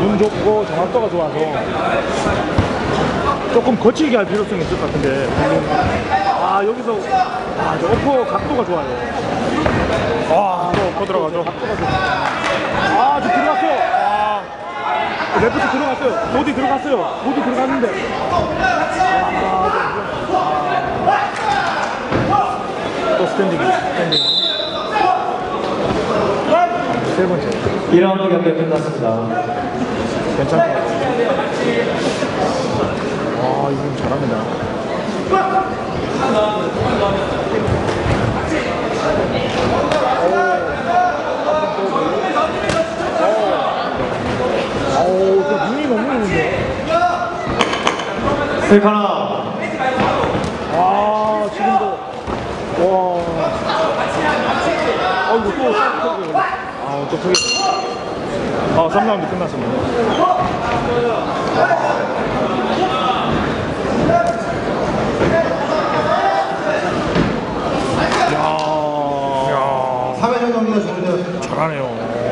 눈 좁고 정확도가 좋아서 조금 거칠게 할 필요성이 있을 것 같은데. 아 여기서 아 저 오퍼 각도가 좋아요. 와 오퍼 들어가죠. 각도가 좋아요. 아저 들어갔어요. 아 레프트 들어갔어요. 보디 들어갔어요. 보디 들어갔는데. 아, 또 스탠딩 스탠딩. 세 번째. 1라운드 경기 끝났습니다. 괜찮다. 아, 이분 잘합니다. 어우, 저 눈이 너무 있는데. 세카나 아, 지금도. 와. 아, 이거 또, 또, 아, 또 저기. 아, 3라운드 끝났습니다. 야. 야. 4회전 경기가 종료되었습니다. 잘하네요.